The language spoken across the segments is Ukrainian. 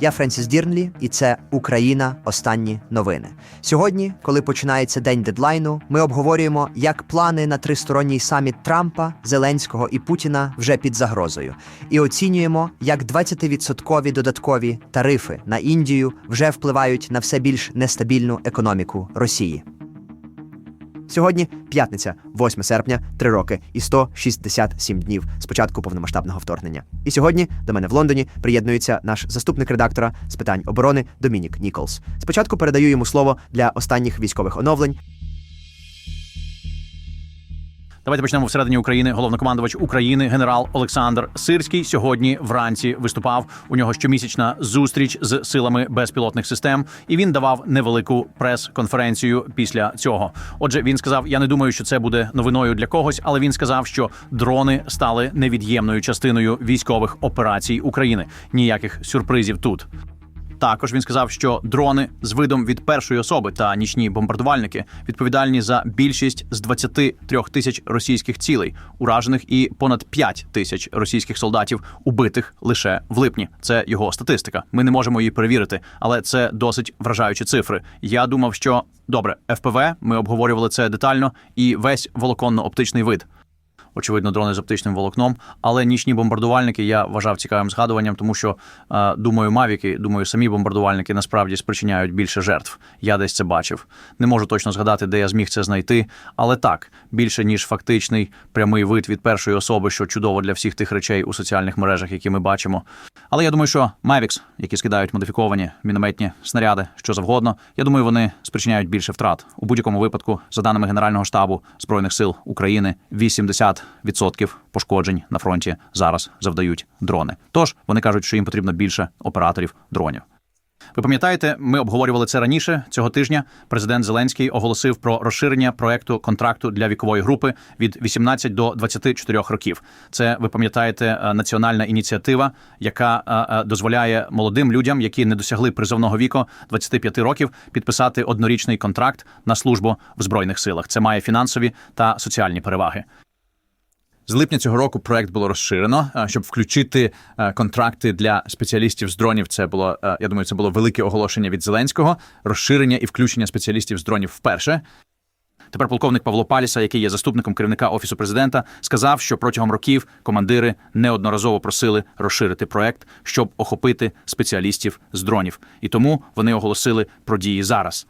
Я Френсіс Дірнлі, і це Україна. Останні новини. Сьогодні, коли починається день дедлайну, ми обговорюємо, як плани на тристоронній саміт Трампа, Зеленського і Путіна вже під загрозою, і оцінюємо, як 20% додаткові тарифи на Індію вже впливають на все більш нестабільну економіку Росії. Сьогодні п'ятниця, 8 серпня, 3 роки і 167 днів з початку повномасштабного вторгнення. І сьогодні до мене в Лондоні приєднується наш заступник редактора з питань оборони Домінік Ніколс. Спочатку передаю йому слово для останніх військових оновлень. Давайте почнемо всередині України. Головнокомандувач України генерал Олександр Сирський сьогодні вранці виступав. У нього щомісячна зустріч з силами безпілотних систем, і він давав невелику прес-конференцію після цього. Отже, він сказав: Я не думаю, що це буде новиною для когось, але він сказав, що дрони стали невід'ємною частиною військових операцій України. Ніяких сюрпризів тут. Також він сказав, що дрони з видом від першої особи та нічні бомбардувальники відповідальні за більшість з 23 тисяч російських цілей, уражених і понад 5 тисяч російських солдатів убитих лише в липні. Це його статистика. Ми не можемо її перевірити, але це досить вражаючі цифри. Я думав, що добре, ФПВ, ми обговорювали це детально, і весь волоконно-оптичний вид очевидно, дрони з оптичним волокном. Але нічні бомбардувальники я вважав цікавим згадуванням, тому що е, думаю, мавіки, думаю, самі бомбардувальники насправді спричиняють більше жертв. Я десь це бачив. Не можу точно згадати, де я зміг це знайти, але так більше ніж фактичний прямий вид від першої особи, що чудово для всіх тих речей у соціальних мережах, які ми бачимо. Але я думаю, що Mavics, які скидають модифіковані мінометні снаряди, що завгодно, я думаю, вони спричиняють більше втрат у будь-якому випадку, за даними Генерального штабу збройних сил України, 80% пошкоджень на фронті зараз завдають дрони. Тож вони кажуть, що їм потрібно більше операторів дронів. Ви пам'ятаєте, ми обговорювали це раніше цього тижня. Президент Зеленський оголосив про розширення проекту контракту для вікової групи від 18 до 24 років. Це ви пам'ятаєте е, національна ініціатива, яка е, е, дозволяє молодим людям, які не досягли призовного віку 25 років, підписати однорічний контракт на службу в збройних силах. Це має фінансові та соціальні переваги. З липня цього року проект було розширено, е, щоб включити е, контракти для спеціалістів з дронів. Це було е, я думаю, це було велике оголошення від Зеленського. Розширення і включення спеціалістів з дронів вперше. Тепер полковник Павло Паліса, який є заступником керівника офісу президента, сказав, що протягом років командири неодноразово просили розширити проект, щоб охопити спеціалістів з дронів, і тому вони оголосили про дії зараз.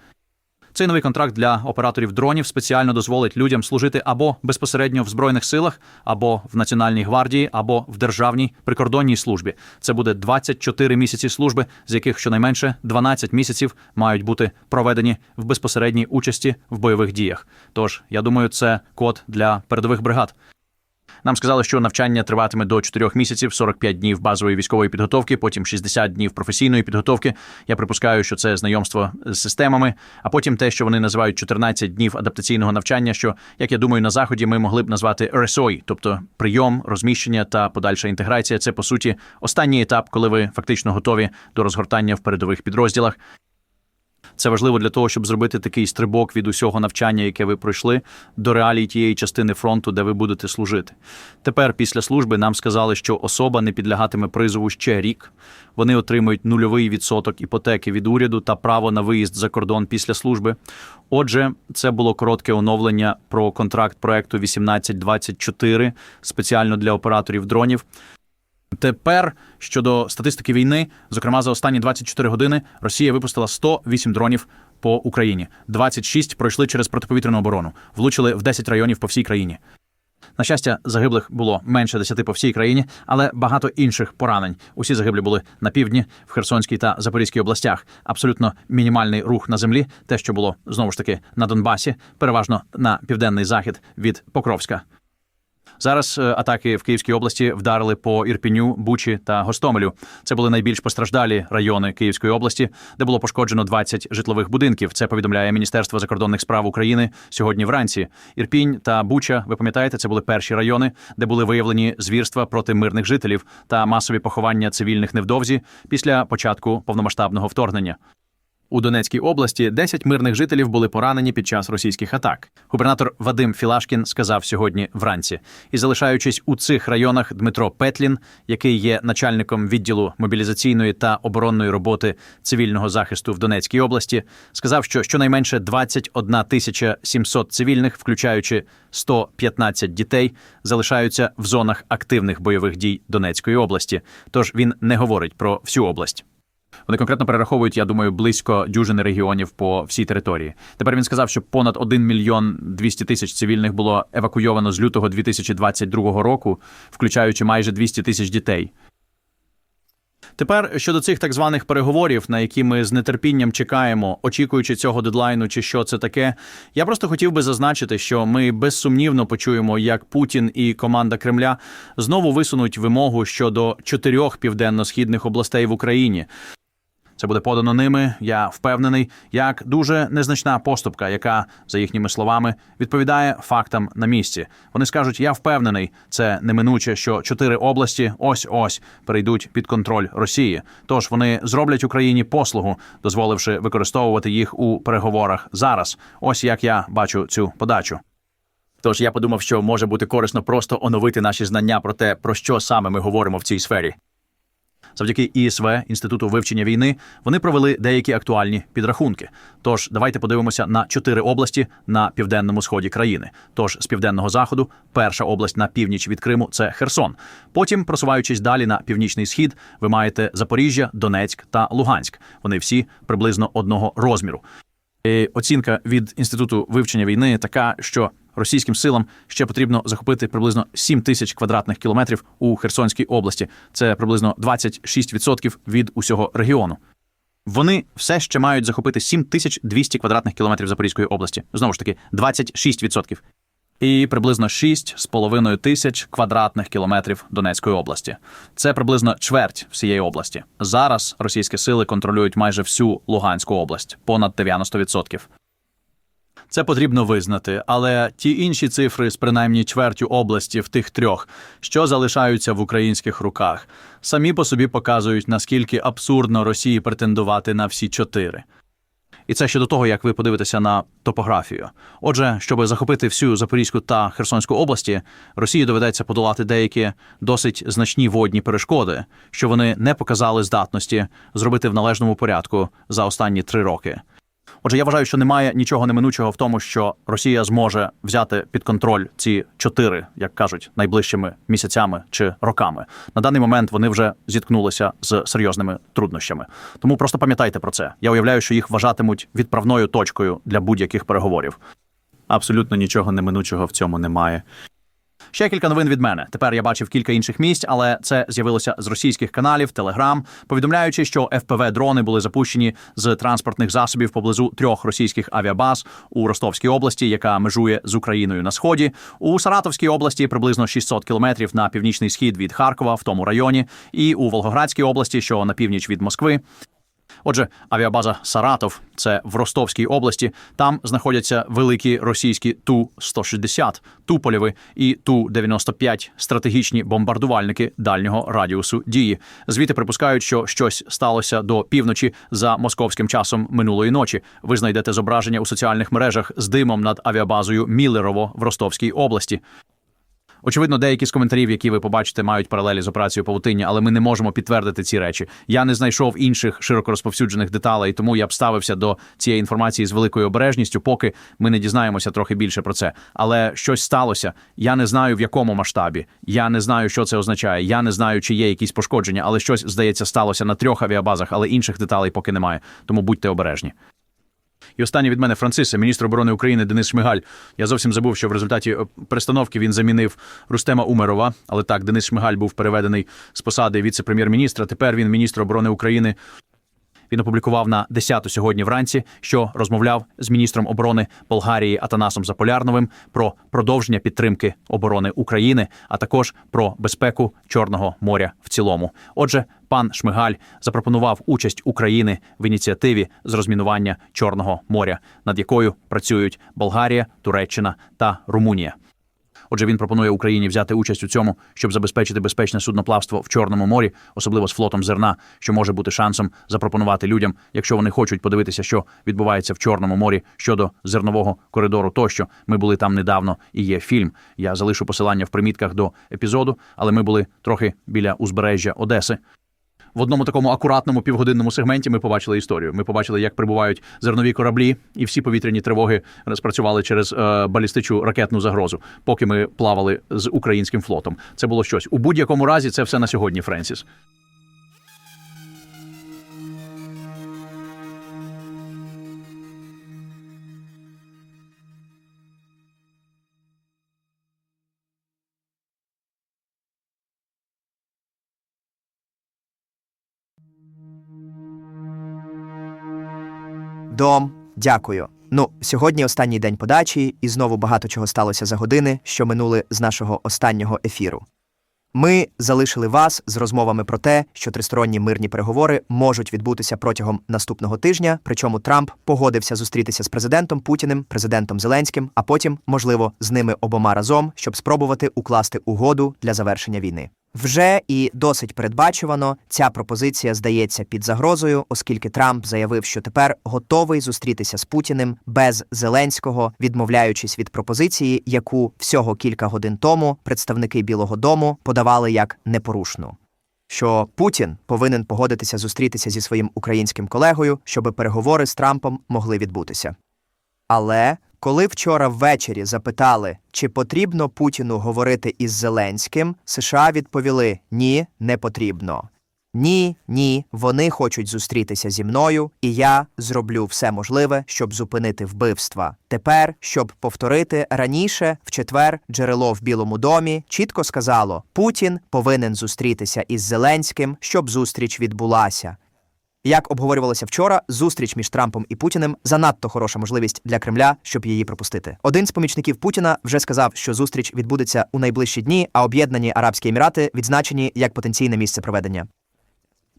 Цей новий контракт для операторів дронів спеціально дозволить людям служити або безпосередньо в збройних силах, або в Національній гвардії, або в державній прикордонній службі. Це буде 24 місяці служби, з яких щонайменше 12 місяців мають бути проведені в безпосередній участі в бойових діях. Тож я думаю, це код для передових бригад. Нам сказали, що навчання триватиме до 4 місяців, 45 днів базової військової підготовки, потім 60 днів професійної підготовки. Я припускаю, що це знайомство з системами, а потім те, що вони називають 14 днів адаптаційного навчання. Що, як я думаю, на заході ми могли б назвати RSOI, тобто прийом, розміщення та подальша інтеграція. Це по суті останній етап, коли ви фактично готові до розгортання в передових підрозділах. Це важливо для того, щоб зробити такий стрибок від усього навчання, яке ви пройшли, до реалій тієї частини фронту, де ви будете служити. Тепер, після служби, нам сказали, що особа не підлягатиме призову ще рік. Вони отримують нульовий відсоток іпотеки від уряду та право на виїзд за кордон після служби. Отже, це було коротке оновлення про контракт проекту 1824 спеціально для операторів дронів. Тепер щодо статистики війни, зокрема за останні 24 години, Росія випустила 108 дронів по Україні. 26 пройшли через протиповітряну оборону, влучили в 10 районів по всій країні. На щастя, загиблих було менше 10 по всій країні, але багато інших поранень. Усі загиблі були на півдні, в Херсонській та Запорізькій областях. Абсолютно мінімальний рух на землі, те, що було знову ж таки на Донбасі, переважно на південний захід від Покровська. Зараз е, атаки в Київській області вдарили по Ірпіню, Бучі та Гостомелю. Це були найбільш постраждалі райони Київської області, де було пошкоджено 20 житлових будинків. Це повідомляє Міністерство закордонних справ України сьогодні. Вранці Ірпінь та Буча. Ви пам'ятаєте, це були перші райони, де були виявлені звірства проти мирних жителів та масові поховання цивільних невдовзі після початку повномасштабного вторгнення. У Донецькій області 10 мирних жителів були поранені під час російських атак. Губернатор Вадим Філашкін сказав сьогодні вранці. І залишаючись у цих районах, Дмитро Петлін, який є начальником відділу мобілізаційної та оборонної роботи цивільного захисту в Донецькій області, сказав, що щонайменше 21 тисяча 700 цивільних, включаючи 115 дітей, залишаються в зонах активних бойових дій Донецької області. Тож він не говорить про всю область. Вони конкретно перераховують, я думаю, близько дюжини регіонів по всій території. Тепер він сказав, що понад 1 мільйон 200 тисяч цивільних було евакуйовано з лютого 2022 року, включаючи майже 200 тисяч дітей. Тепер щодо цих так званих переговорів, на які ми з нетерпінням чекаємо, очікуючи цього дедлайну, чи що це таке, я просто хотів би зазначити, що ми безсумнівно почуємо, як Путін і команда Кремля знову висунуть вимогу щодо чотирьох південно-східних областей в Україні. Це буде подано ними, я впевнений, як дуже незначна поступка, яка, за їхніми словами, відповідає фактам на місці. Вони скажуть: я впевнений, це неминуче, що чотири області ось ось перейдуть під контроль Росії. Тож вони зроблять Україні послугу, дозволивши використовувати їх у переговорах зараз. Ось як я бачу цю подачу. Тож я подумав, що може бути корисно просто оновити наші знання про те, про що саме ми говоримо в цій сфері. Завдяки ІСВ інституту вивчення війни вони провели деякі актуальні підрахунки. Тож давайте подивимося на чотири області на південному сході країни. Тож з південного заходу, перша область на північ від Криму це Херсон. Потім, просуваючись далі на північний схід, ви маєте Запоріжжя, Донецьк та Луганськ. Вони всі приблизно одного розміру. Оцінка від інституту вивчення війни така, що російським силам ще потрібно захопити приблизно 7 тисяч квадратних кілометрів у Херсонській області. Це приблизно 26% від усього регіону. Вони все ще мають захопити 7200 квадратних кілометрів Запорізької області. Знову ж таки, 26%. І приблизно 6,5 тисяч квадратних кілометрів Донецької області. Це приблизно чверть всієї області. Зараз російські сили контролюють майже всю Луганську область, понад 90%. Це потрібно визнати, але ті інші цифри з принаймні чвертю області в тих трьох, що залишаються в українських руках, самі по собі показують, наскільки абсурдно Росії претендувати на всі чотири. І це ще до того, як ви подивитеся на топографію. Отже, щоб захопити всю Запорізьку та Херсонську області, Росії доведеться подолати деякі досить значні водні перешкоди, що вони не показали здатності зробити в належному порядку за останні три роки. Отже, я вважаю, що немає нічого неминучого в тому, що Росія зможе взяти під контроль ці чотири, як кажуть, найближчими місяцями чи роками. На даний момент вони вже зіткнулися з серйозними труднощами. Тому просто пам'ятайте про це. Я уявляю, що їх вважатимуть відправною точкою для будь-яких переговорів. Абсолютно нічого неминучого в цьому немає. Ще кілька новин від мене. Тепер я бачив кілька інших місць, але це з'явилося з російських каналів, телеграм, повідомляючи, що fpv дрони були запущені з транспортних засобів поблизу трьох російських авіабаз у Ростовській області, яка межує з Україною на сході, у Саратовській області приблизно 600 кілометрів на північний схід від Харкова, в тому районі, і у Волгоградській області, що на північ від Москви. Отже, авіабаза Саратов, це в Ростовській області. Там знаходяться великі російські Ту-160, Туполєви і Ту-95 стратегічні бомбардувальники дальнього радіусу дії. Звідти припускають, що щось сталося до півночі за московським часом минулої ночі. Ви знайдете зображення у соціальних мережах з димом над авіабазою Міллерово в Ростовській області. Очевидно, деякі з коментарів, які ви побачите, мають паралелі з операцією Павутиння, але ми не можемо підтвердити ці речі. Я не знайшов інших широко розповсюджених деталей, тому я б ставився до цієї інформації з великою обережністю, поки ми не дізнаємося трохи більше про це. Але щось сталося. Я не знаю в якому масштабі. Я не знаю, що це означає. Я не знаю, чи є якісь пошкодження, але щось здається сталося на трьох авіабазах, але інших деталей поки немає. Тому будьте обережні. І останнє від мене Франциса, міністр оборони України Денис Шмигаль. Я зовсім забув, що в результаті е, перестановки він замінив Рустема Умерова. Але так, Денис Шмигаль був переведений з посади віце-прем'єр-міністра. Тепер він міністр оборони України. Він опублікував на 10 сьогодні вранці, що розмовляв з міністром оборони Болгарії Атанасом Заполярновим про продовження підтримки оборони України, а також про безпеку Чорного моря в цілому. Отже, пан Шмигаль запропонував участь України в ініціативі з розмінування Чорного моря, над якою працюють Болгарія, Туреччина та Румунія. Отже, він пропонує Україні взяти участь у цьому, щоб забезпечити безпечне судноплавство в Чорному морі, особливо з флотом зерна, що може бути шансом запропонувати людям, якщо вони хочуть подивитися, що відбувається в Чорному морі щодо зернового коридору. Тощо ми були там недавно і є фільм. Я залишу посилання в примітках до епізоду, але ми були трохи біля узбережжя Одеси. В одному такому акуратному півгодинному сегменті ми побачили історію. Ми побачили, як прибувають зернові кораблі, і всі повітряні тривоги спрацювали через е, балістичу ракетну загрозу, поки ми плавали з українським флотом. Це було щось. У будь-якому разі це все на сьогодні, Френсіс. Дом, дякую. Ну, сьогодні останній день подачі, і знову багато чого сталося за години, що минули з нашого останнього ефіру. Ми залишили вас з розмовами про те, що тристоронні мирні переговори можуть відбутися протягом наступного тижня. Причому Трамп погодився зустрітися з президентом Путіним, президентом Зеленським, а потім, можливо, з ними обома разом, щоб спробувати укласти угоду для завершення війни. Вже і досить передбачувано ця пропозиція здається під загрозою, оскільки Трамп заявив, що тепер готовий зустрітися з Путіним без Зеленського, відмовляючись від пропозиції, яку всього кілька годин тому представники Білого Дому подавали як непорушну. Що Путін повинен погодитися зустрітися зі своїм українським колегою, щоби переговори з Трампом могли відбутися. Але коли вчора ввечері запитали, чи потрібно Путіну говорити із Зеленським, США відповіли: ні, не потрібно. Ні, ні, вони хочуть зустрітися зі мною, і я зроблю все можливе, щоб зупинити вбивства. Тепер, щоб повторити раніше, в четвер джерело в Білому домі чітко сказало: Путін повинен зустрітися із Зеленським, щоб зустріч відбулася. Як обговорювалося вчора, зустріч між Трампом і Путіним занадто хороша можливість для Кремля, щоб її пропустити. Один з помічників Путіна вже сказав, що зустріч відбудеться у найближчі дні, а об'єднані Арабські Емірати відзначені як потенційне місце проведення.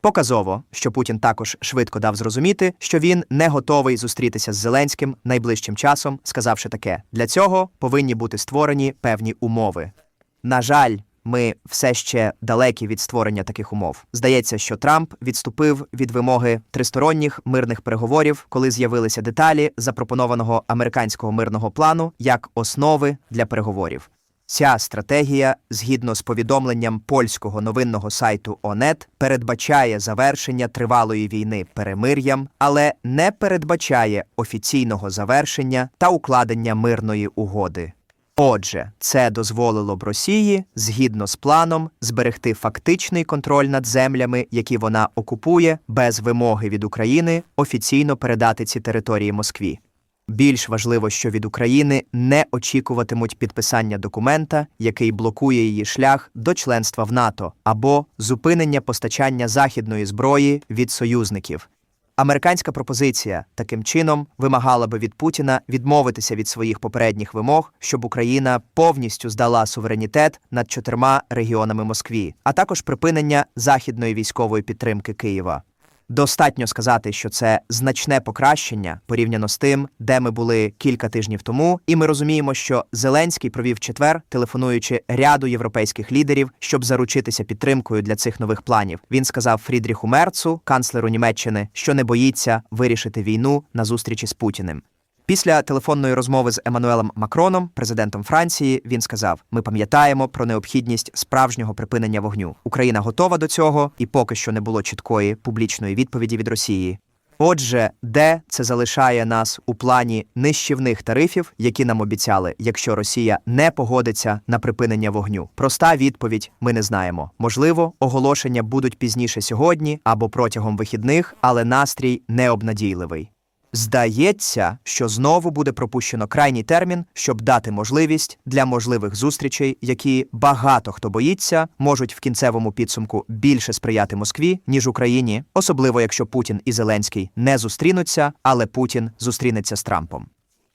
Показово, що Путін також швидко дав зрозуміти, що він не готовий зустрітися з Зеленським найближчим часом, сказавши таке: для цього повинні бути створені певні умови. На жаль, ми все ще далекі від створення таких умов. Здається, що Трамп відступив від вимоги тристоронніх мирних переговорів, коли з'явилися деталі запропонованого американського мирного плану як основи для переговорів. Ця стратегія, згідно з повідомленням польського новинного сайту ОНЕТ, передбачає завершення тривалої війни перемир'ям, але не передбачає офіційного завершення та укладення мирної угоди. Отже, це дозволило б Росії, згідно з планом, зберегти фактичний контроль над землями, які вона окупує, без вимоги від України офіційно передати ці території Москві. Більш важливо, що від України не очікуватимуть підписання документа, який блокує її шлях до членства в НАТО, або зупинення постачання західної зброї від союзників. Американська пропозиція таким чином вимагала би від Путіна відмовитися від своїх попередніх вимог, щоб Україна повністю здала суверенітет над чотирма регіонами Москві, а також припинення західної військової підтримки Києва. Достатньо сказати, що це значне покращення порівняно з тим, де ми були кілька тижнів тому, і ми розуміємо, що Зеленський провів четвер, телефонуючи ряду європейських лідерів, щоб заручитися підтримкою для цих нових планів. Він сказав Фрідріху Мерцу, канцлеру Німеччини, що не боїться вирішити війну на зустрічі з Путіним. Після телефонної розмови з Еммануелем Макроном, президентом Франції, він сказав: Ми пам'ятаємо про необхідність справжнього припинення вогню. Україна готова до цього, і поки що не було чіткої публічної відповіді від Росії. Отже, де це залишає нас у плані нищівних тарифів, які нам обіцяли, якщо Росія не погодиться на припинення вогню? Проста відповідь: ми не знаємо. Можливо, оголошення будуть пізніше сьогодні або протягом вихідних, але настрій необнадійливий. Здається, що знову буде пропущено крайній термін, щоб дати можливість для можливих зустрічей, які багато хто боїться, можуть в кінцевому підсумку більше сприяти Москві, ніж Україні, особливо якщо Путін і Зеленський не зустрінуться, але Путін зустрінеться з Трампом.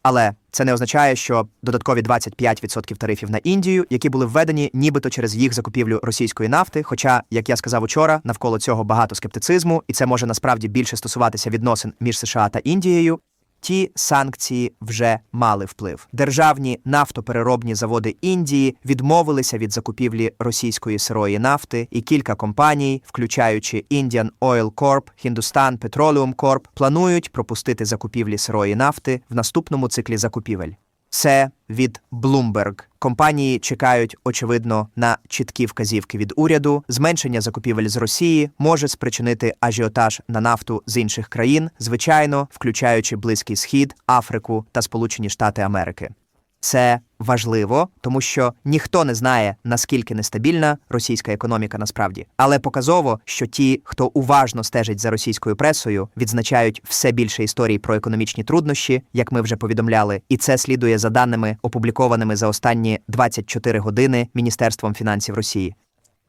Але це не означає, що додаткові 25% тарифів на Індію, які були введені нібито через їх закупівлю російської нафти. Хоча, як я сказав учора, навколо цього багато скептицизму, і це може насправді більше стосуватися відносин між США та Індією. Ті санкції вже мали вплив. Державні нафтопереробні заводи Індії відмовилися від закупівлі російської сирої нафти, і кілька компаній, включаючи Indian Oil Corp, Hindustan Petroleum Corp, планують пропустити закупівлі сирої нафти в наступному циклі закупівель. Це від Bloomberg. Компанії чекають, очевидно, на чіткі вказівки від уряду. Зменшення закупівель з Росії може спричинити ажіотаж на нафту з інших країн, звичайно, включаючи Близький Схід, Африку та Сполучені Штати Америки. Це важливо, тому що ніхто не знає, наскільки нестабільна російська економіка насправді. Але показово, що ті, хто уважно стежить за російською пресою, відзначають все більше історій про економічні труднощі, як ми вже повідомляли, і це слідує за даними, опублікованими за останні 24 години Міністерством фінансів Росії.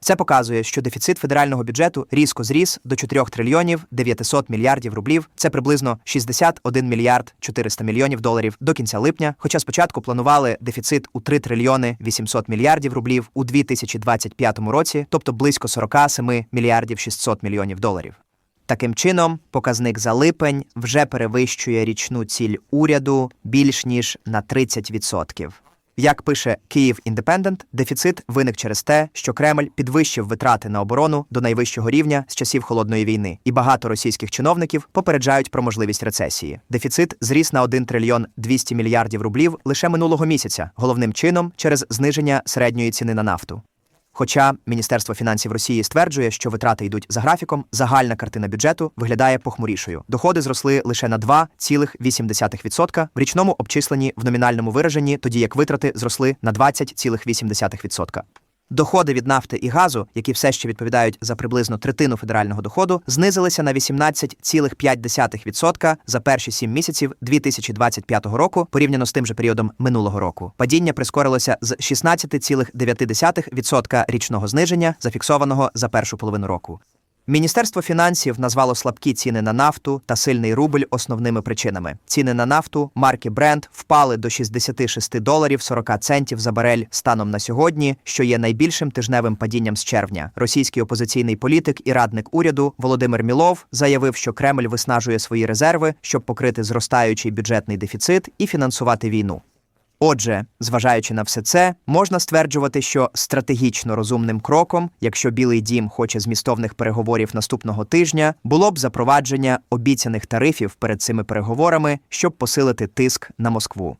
Це показує, що дефіцит федерального бюджету різко зріс до 4 трильйонів 900 мільярдів рублів. Це приблизно 61 мільярд 400 мільйонів доларів до кінця липня. Хоча спочатку планували дефіцит у 3 трильйони 800 мільярдів рублів у 2025 році, тобто близько 47 мільярдів 600 мільйонів доларів. Таким чином, показник за липень вже перевищує річну ціль уряду більш ніж на 30%. Як пише Київ Індепендент, дефіцит виник через те, що Кремль підвищив витрати на оборону до найвищого рівня з часів холодної війни, і багато російських чиновників попереджають про можливість рецесії. Дефіцит зріс на 1 трильйон 200 мільярдів рублів лише минулого місяця, головним чином через зниження середньої ціни на нафту. Хоча Міністерство фінансів Росії стверджує, що витрати йдуть за графіком, загальна картина бюджету виглядає похмурішою. Доходи зросли лише на 2,8% в річному обчисленні в номінальному вираженні, тоді як витрати зросли на 20,8%. Доходи від нафти і газу, які все ще відповідають за приблизно третину федерального доходу, знизилися на 18,5% за перші сім місяців 2025 року порівняно з тим же періодом минулого року. Падіння прискорилося з 16,9% річного зниження, зафіксованого за першу половину року. Міністерство фінансів назвало слабкі ціни на нафту та сильний рубль основними причинами. Ціни на нафту марки Brent впали до 66 доларів 40 центів за барель станом на сьогодні, що є найбільшим тижневим падінням з червня. Російський опозиційний політик і радник уряду Володимир Мілов заявив, що Кремль виснажує свої резерви, щоб покрити зростаючий бюджетний дефіцит і фінансувати війну. Отже, зважаючи на все це, можна стверджувати, що стратегічно розумним кроком, якщо Білий Дім хоче змістовних переговорів наступного тижня, було б запровадження обіцяних тарифів перед цими переговорами, щоб посилити тиск на Москву.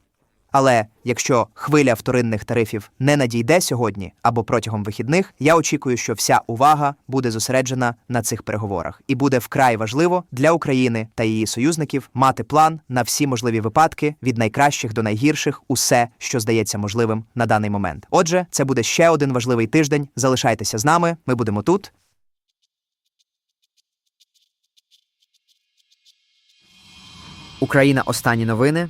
Але якщо хвиля вторинних тарифів не надійде сьогодні або протягом вихідних, я очікую, що вся увага буде зосереджена на цих переговорах, і буде вкрай важливо для України та її союзників мати план на всі можливі випадки від найкращих до найгірших, усе, що здається можливим на даний момент. Отже, це буде ще один важливий тиждень. Залишайтеся з нами. Ми будемо тут. Україна. Останні новини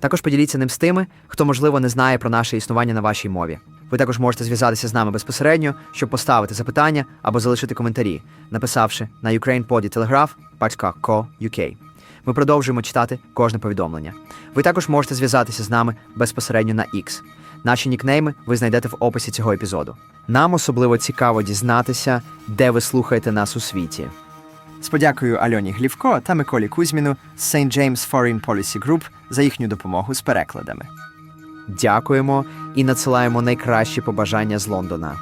Також поділіться ним з тими, хто, можливо, не знає про наше існування на вашій мові. Ви також можете зв'язатися з нами безпосередньо, щоб поставити запитання або залишити коментарі, написавши на ukrainpoditelegraph.co.uk. Ми продовжуємо читати кожне повідомлення. Ви також можете зв'язатися з нами безпосередньо на X. Наші нікнейми ви знайдете в описі цього епізоду. Нам особливо цікаво дізнатися, де ви слухаєте нас у світі. Сподякую Альоні Глівко та Миколі Кузьміну з St. James Foreign Policy Group за їхню допомогу з перекладами. Дякуємо і надсилаємо найкращі побажання з Лондона.